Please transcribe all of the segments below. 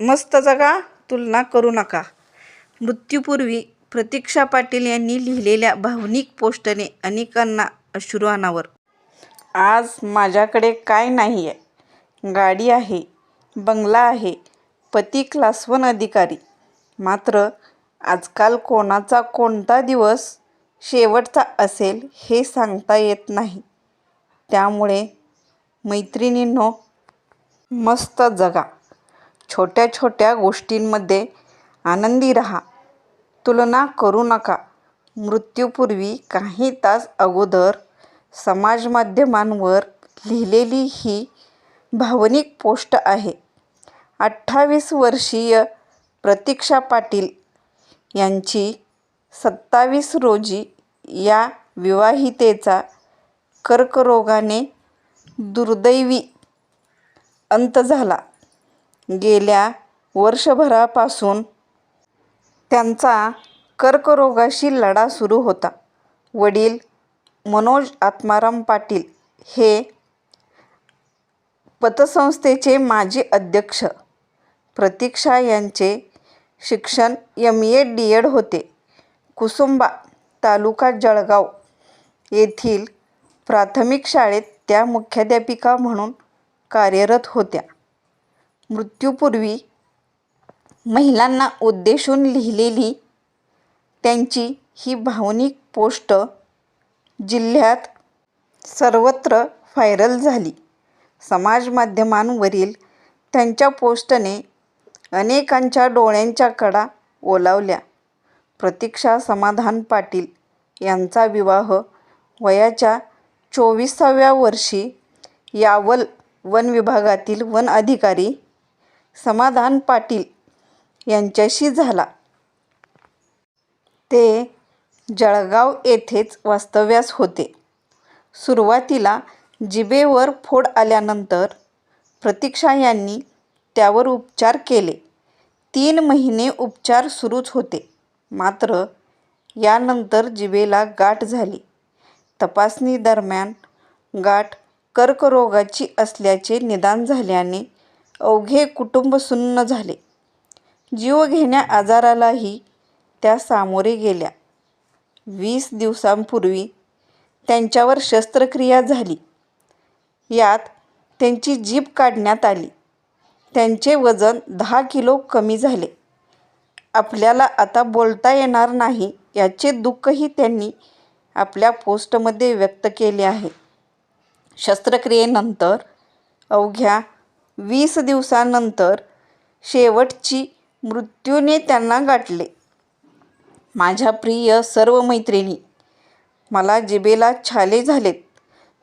मस्त जगा तुलना करू नका. मृत्यूपूर्वी प्रतीक्षा पाटील यांनी लिहिलेल्या भावनिक पोस्टने अनेकांना अश्रू अनावर. आज माझ्याकडे काय नाही आहे गाडी आहे बंगला आहे पती क्लास वन अधिकारी. मात्र आजकाल कोणाचा कोणता दिवस शेवटचा असेल हे सांगता येत नाही. त्यामुळे मैत्रिणींनो मस्त जगा. छोट्या छोट्या गोष्टींमध्ये आनंदी राहा. तुलना करू नका. मृत्यूपूर्वी काही तास अगोदर समाजमाध्यमांवर लिहिलेली ही भावनिक पोस्ट आहे. अठ्ठावीस वर्षीय प्रतीक्षा पाटील यांची सत्तावीस रोजी या विवाहितेचा कर्करोगाने दुर्दैवी अंत झाला. गेल्या वर्षभरापासून त्यांचा कर्करोगाशी लढा सुरू होता. वडील मनोज आत्माराम पाटील हे पतसंस्थेचे माजी अध्यक्ष. प्रतीक्षा यांचे शिक्षण एम ए डी एड होते. कुसुंबा तालुका जळगाव येथील प्राथमिक शाळेत त्या मुख्याध्यापिका म्हणून कार्यरत होत्या. मृत्यूपूर्वी महिलांना उद्देशून लिहिलेली त्यांची ही भावनिक पोस्ट जिल्ह्यात सर्वत्र व्हायरल झाली. समाजमाध्यमांवरील त्यांच्या पोस्टने अनेकांच्या डोळ्यांच्या कडा ओलावल्या. प्रतीक्षा समाधान पाटील यांचा विवाह वयाच्या चोवीसाव्या वर्षी यावल वन विभागातील वन अधिकारी समाधान पाटील यांच्याशी झाला. ते जळगाव येथेच वास्तव्यास होते. सुरुवातीला जिबेवर फोड आल्यानंतर प्रतीक्षा यांनी त्यावर उपचार केले. तीन महिने उपचार सुरूच होते. मात्र यानंतर जिबेला गाठ झाली. तपासणीदरम्यान गाठ कर्करोगाची असल्याचे निदान झाल्याने अवघे कुटुंब सुन्न झाले. जीवघेण्या आजारालाही त्या सामोरे गेल्या. वीस दिवसांपूर्वी त्यांच्यावर शस्त्रक्रिया झाली. यात त्यांची जीभ काढण्यात आली. त्यांचे वजन दहा किलो कमी झाले. आपल्याला आता बोलता येणार नाही याचे दुःखही त्यांनी आपल्या पोस्टमध्ये व्यक्त केले आहे. शस्त्रक्रियेनंतर अवघ्या वीस दिवसानंतर शेवटची मृत्यूने त्यांना गाठले. माझ्या प्रिय सर्व मैत्रिणी मला जिबेला छाले झालेत.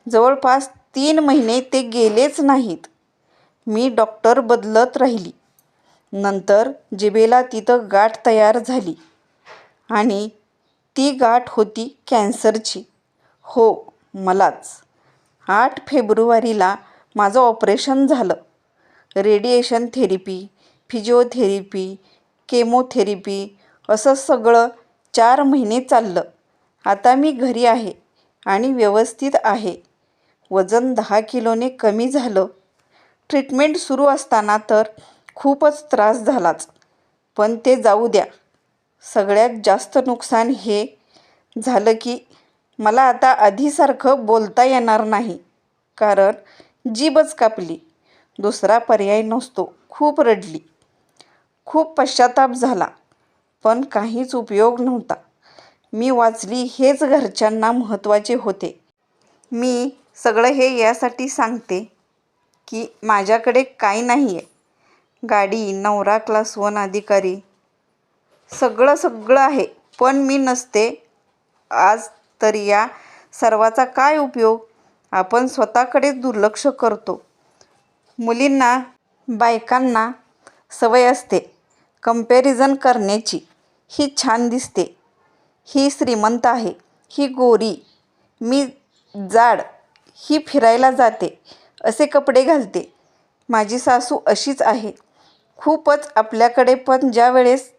जवळपास तीन महिने ते गेलेच नाहीत. मी डॉक्टर बदलत राहिली. नंतर जिबेला तिथं गाठ तयार झाली आणि ती गाठ होती कॅन्सरची. हो मलाच. आठ फेब्रुवारीला माझं ऑपरेशन झालं. रेडिएशन थेरपी फिजिओथेरपी केमोथेरपी असं सगळं चार महिने चाललं. आता मी घरी आहे आणि व्यवस्थित आहे. वजन दहा किलोने कमी झालं. ट्रीटमेंट सुरू असताना तर खूपच त्रास झालाच. पण ते जाऊ द्या. सगळ्यात जास्त नुकसान हे झालं की मला आता आधीसारखं बोलता येणार नाही. कारण जीबच कापली. दुसरा पर्याय नसतो. खूप रडली. खूप पश्चाताप झाला पण काहीच उपयोग नव्हता. मी वाचली हेच घरच्यांना महत्त्वाचे होते. मी सगळं हे यासाठी सांगते की माझ्याकडे काही नाही आहे गाडी नवरा क्लास वन अधिकारी सगळं सगळं आहे पण मी नसते. आज तर या सर्वाचा काय उपयोग? आपण स्वतःकडेच दुर्लक्ष करतो. मुलींना बायकांना सवय असते. कंपॅरिझन करण्याची ही छान दिसते. ही श्रीमंत आहे. ही गोरी मी जाड ही फिरायला जाते असे कपडे घालते. माझी सासू अशीच आहे. खूपच आपल्याकडे पण ज्या वेळेस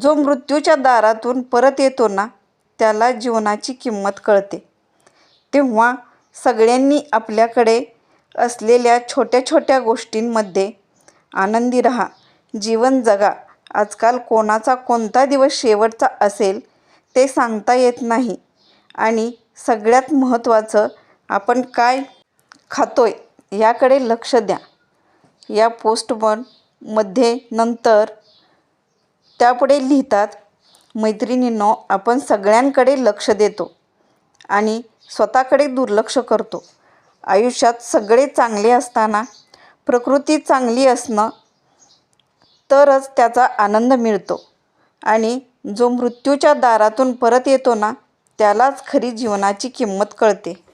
जो मृत्यूच्या दारातून परत येतो ना त्याला जीवनाची किंमत कळते. तेव्हा सगळ्यांनी आपल्याकडे असलेल्या छोट्या छोट्या गोष्टींमध्ये आनंदी राहा. जीवन जगा. आजकाल कोणाचा कोणता दिवस शेवटचा असेल ते सांगता येत नाही. आणि सगळ्यात महत्त्वाचं आपण काय खातोय याकडे लक्ष द्या. या पोस्टमध्ये नंतर त्यापुढे लिहितात मैत्रिणींनो आपण सगळ्यांकडे लक्ष देतो आणि स्वतःकडे दुर्लक्ष करतो. आयुष्यात सगळे चांगले असताना प्रकृती चांगली असणं तरच त्याचा आनंद मिळतो. आणि जो मृत्यूच्या दारातून परत येतो ना त्यालाच खरी जीवनाची किंमत कळते.